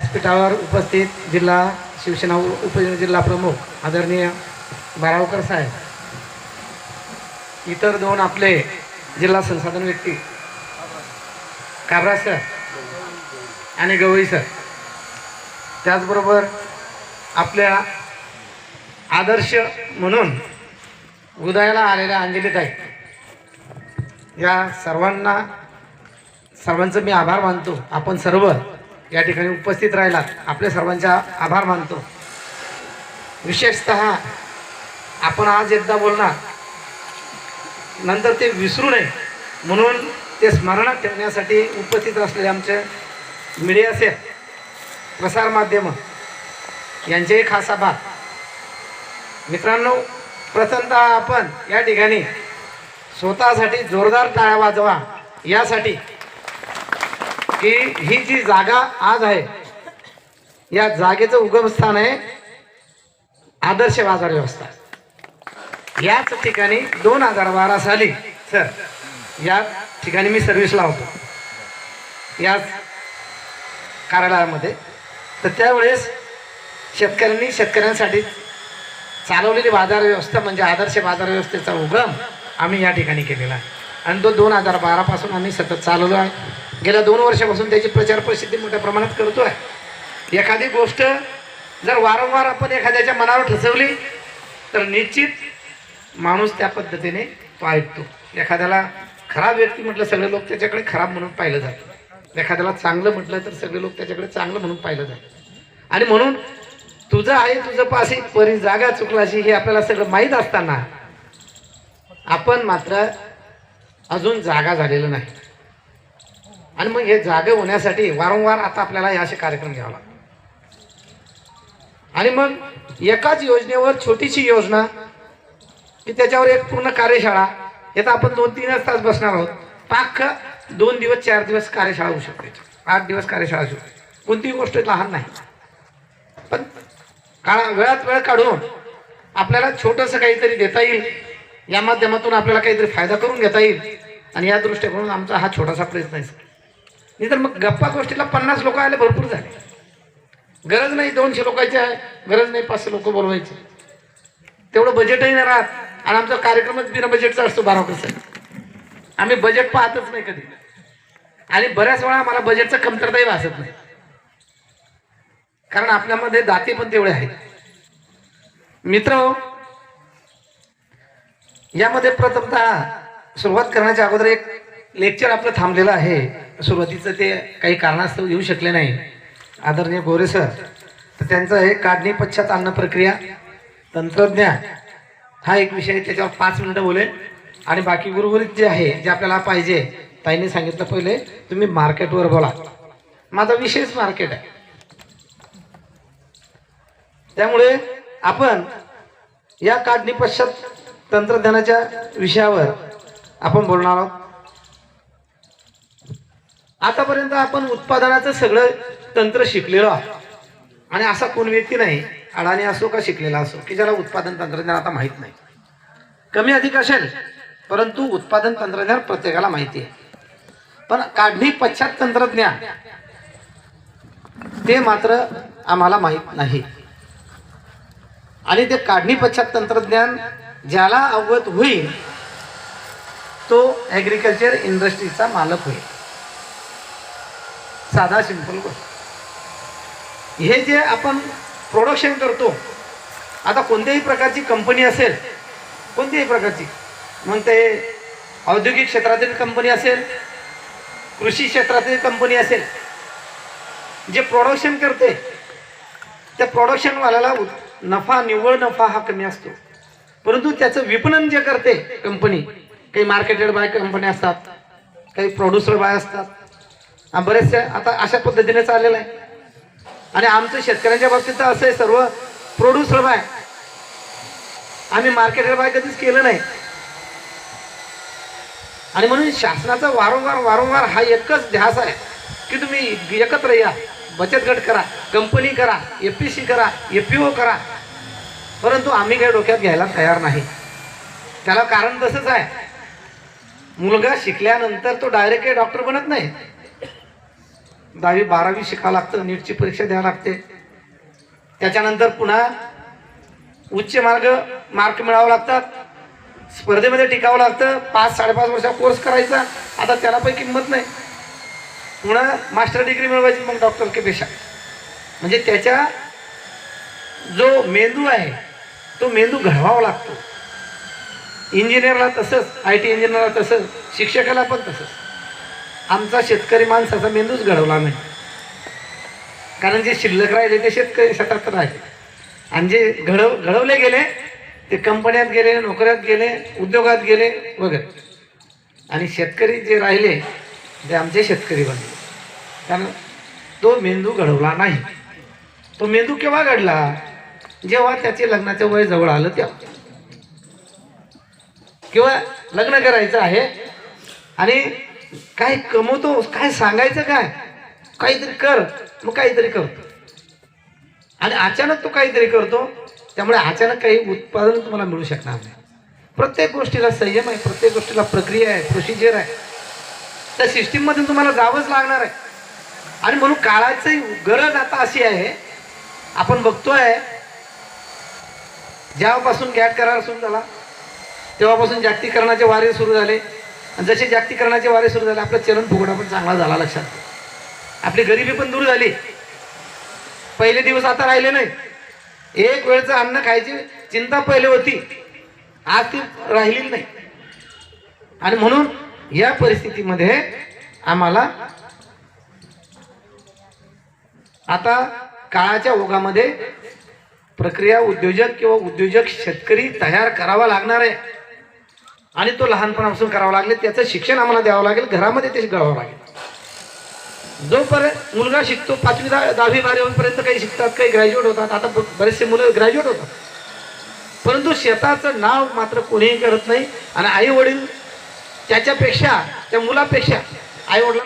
व्यासपीठावर उपस्थित जिल्हा शिवसेना उप जिल्हा प्रमुख आदरणीय बारावकर साहेब इतर दोन आपले जिल्हा संसाधन व्यक्ती काबरा सर आणि गवई सर. त्याचबरोबर आपल्या आदर्श म्हणून उदयाला आलेल्या अंजलीताई. या सर्वांना सर्वांचं मी आभार मानतो. आपण सर्व या ठिकाणी उपस्थित राहिलात आपल्या सर्वांचा आभार मानतो. विशेषत आपण आज एकदा बोलणार. नंतर ते विसरू नये. म्हणून ते स्मरणात ठेवण्यासाठी उपस्थित असलेले आमचे मीडिया सेल प्रसारमाध्यमं यांचेही खास आभार. मित्रांनो प्रथमतः आपण या ठिकाणी स्वतःसाठी जोरदार टाळ्या वाजवा. यासाठी की ही जी जागा आज आहे या जागेचं उगमस्थान आहे आदर्श बाजार व्यवस्था. याच ठिकाणी दोन हजार बारा साली सर या ठिकाणी मी सर्व्हिसला होतो. याच कार्यालयामध्ये. तर त्यावेळेस शेतकऱ्यांनी शेतकऱ्यांसाठी चालवलेली बाजार व्यवस्था म्हणजे आदर्श बाजार व्यवस्थेचा उगम आम्ही या ठिकाणी केलेला आहे. आणि तो दोन हजार बारापासून आम्ही सतत चालवलो आहे. गेल्या दोन वर्षापासून त्याची प्रचार प्रसिद्धी मोठ्या प्रमाणात करतो आहे एखादी गोष्ट जर वारंवार आपण एखाद्याच्या मनावर ठसवली तर निश्चित माणूस त्या पद्धतीने तो ऐकतो. एखाद्याला खराब व्यक्ती म्हटलं सगळे लोक त्याच्याकडे खराब म्हणून पाहिलं जातं. एखाद्याला चांगलं म्हटलं तर सगळे लोक त्याच्याकडे चांगलं म्हणून पाहिलं जातं. आणि म्हणून तुझं आहे तुझं पासी परी जागा चुकलाशी हे आपल्याला सगळं माहीत असताना आपण मात्र अजून जागा झालेलं नाही. आणि मग हे जागे होण्यासाठी वारंवार आता आपल्याला हे असे कार्यक्रम घ्यावा लागतात. आणि मग एकाच योजनेवर छोटीशी योजना की त्याच्यावर एक पूर्ण कार्यशाळा येतं आपण दोन तीनच तास बसणार आहोत. पाक दोन दिवस चार दिवस कार्यशाळा होऊ शकते. आठ दिवस कार्यशाळा होऊ शकते. कोणतीही गोष्ट लहान नाही. पण काळा वेळात वेळ काढून आपल्याला छोटंसं काहीतरी देता येईल. या माध्यमातून आपल्याला काहीतरी फायदा करून घेता येईल. आणि या दृष्टिकोनातून आमचा हा छोटासा प्रयत्न आहे. नाही तर मग गप्पा गोष्टीला पन्नास लोक आले भरपूर झाले. गरज नाही दोनशे लोकांची आहे गरज नाही पाचशे लोक बोलवायचे. तेवढं बजेटही नाही राहत. आणि आमचा कार्यक्रमच बिना बजेटचा असतो बारा कसं आम्ही बजेट पाहतच नाही कधी. आणि बऱ्याच वेळा आम्हाला बजेटचं कमतरताही भासत नाही. कारण आपल्यामध्ये दाते पण तेवढे आहेत. मित्र यामध्ये प्रथमतः सुरुवात करण्याच्या अगोदर एक लेक्चर आपलं थांबलेलं आहे. सुरुवातीचं ते काही कारणास्तव येऊ शकले नाही. आदरणीय गोरे सर तर त्यांचं हे काढणी पश्चात अन्न प्रक्रिया तंत्रज्ञान हा एक विषय त्याच्यावर पाच मिनटं बोलेल आणि बाकी उर्वरित जे आहे जे आपल्याला पाहिजे ताईने सांगितलं पहिले तुम्ही मार्केटवर बोला. माझा विषयच मार्केट आहे. त्यामुळे आपण या काढणी पश्चात तंत्रज्ञानाच्या विषयावर आपण बोलणार आहोत. आतापर्यंत आपण उत्पादनाचं सगळं तंत्र शिकलेलो आहोत. आणि असा कोण व्यक्ती नाही अडाणी असो का शिकलेला असो की ज्याला उत्पादन तंत्रज्ञान आता माहीत नाही. कमी अधिक असेल परंतु उत्पादन तंत्रज्ञान प्रत्येकाला माहिती आहे. पण काढणी पश्चात तंत्रज्ञान ते मात्र आम्हाला माहीत नाही. आणि ते काढणी पश्चात तंत्रज्ञान ज्याला अवगत होईल तो ॲग्रिकल्चर इंडस्ट्रीचा मालक होईल. साधा सिंपल गोष्ट. हे जे आपण प्रोडक्शन करतो आता कोणत्याही प्रकारची कंपनी असेल कोणत्याही प्रकारची मग ते औद्योगिक क्षेत्रातील कंपनी असेल कृषी क्षेत्रातील कंपनी असेल जे प्रोडक्शन करते त्या प्रोडक्शनवाल्याला नफा निव्वळ नफा हा कमी असतो. परंतु त्याचं विपणन जे करते कंपनी काही मार्केटेड बाय कंपन्या असतात काही प्रोड्युसर बाय असतात आणि बरेचसे आता अशा पद्धतीने चाललेलं आहे. आणि आमचं शेतकऱ्यांच्या बाबतीत तर असं आहे सर्व प्रोड्युसर बाय. आम्ही मार्केटेड बाय कधीच केलं नाही. आणि म्हणून शासनाचा वारंवार वारंवार हा एकच ध्यास आहे की तुम्ही एकत्र या बचत गट करा कंपनी करा एफ पी सी करा एफ पी ओ करा. परंतु आम्ही काही डोक्यात घ्यायला तयार नाही. त्याला कारण तसंच आहे. मुलगा शिकल्यानंतर तो डायरेक्ट काही डॉक्टर बनत नाही. दहावी बारावी शिकावं लागतं नीटची परीक्षा द्यावी लागते. त्याच्यानंतर पुन्हा उच्च मार्ग मार्क मिळावं लागतात. स्पर्धेमध्ये टिकावं लागतं. पाच साडेपाच वर्षा कोर्स करायचा. आता त्याला पण किंमत नाही. पुन्हा मास्टर डिग्री मिळवायची मग डॉक्टर के पेशा. म्हणजे त्याच्या जो मेंदू आहे तो मेंदू घडवावा लागतो. इंजिनियरला तसंच आय टी इंजिनियरला तसंच शिक्षकाला पण तसंच. आमचा शेतकरी माणसाचा मेंदूच घडवला नाही. कारण जे शिल्लक राहिले ते शेतकरी शेतात राहिले. आणि जे घडव घडवले गेले ते कंपन्यात गेले नोकऱ्यात गेले उद्योगात गेले वगैरे. आणि शेतकरी जे राहिले ते आमचे शेतकरी बनले. कारण तो मेंदू घडवला नाही. तो मेंदू केव्हा घडला? जेव्हा त्याचे लग्नाचं वय जवळ आलं तेव्हा. किंवा लग्न करायचं आहे आणि काय कमवतो काय सांगायचं काय? काहीतरी कर मग काहीतरी करतो आणि अचानक तो काहीतरी करतो त्यामुळे अचानक काही उत्पादन तुम्हाला मिळू शकणार नाही. प्रत्येक गोष्टीला संयम आहे प्रत्येक गोष्टीला प्रक्रिया आहे प्रोसिजर आहे. त्या सिस्टीममधून तुम्हाला जावंच लागणार आहे. आणि म्हणून काळाची गरज आता अशी आहे आपण बघतोय जेव्हापासून गॅट करार सुरू झाला तेव्हापासून जागतिकीकरणाचे वारे सुरू झाले. आणि जसे जागतिकरणाचे वारे सुरू झाले आपला चलन फुगडा पण चांगला झाला लक्षात. आपली गरिबी पण दूर झाली. पहिले दिवस आता राहिले नाही. एक वेळचं अन्न खायची चिंता पहिले होती. आज ती राहिलेली नाही. आणि म्हणून या परिस्थितीमध्ये आम्हाला आता काळाच्या ओघामध्ये प्रक्रिया उद्योजक किंवा उद्योजक शेतकरी तयार करावा लागणार आहे. आणि तो लहानपणापासून करावा लागेल त्याचं शिक्षण आम्हाला द्यावं लागेल घरामध्ये ते घडावं लागेल. जोपर्यंत मुलगा शिकतो पाचवी दहा दहावी बारावीपर्यंत काही शिकतात काही ग्रॅज्युएट होतात आता बरेचसे मुलं ग्रॅज्युएट होतात. परंतु शेताचं नाव मात्र कोणीही करत नाही आणि आई वडील त्याच्यापेक्षा त्या मुलापेक्षा आई वडिला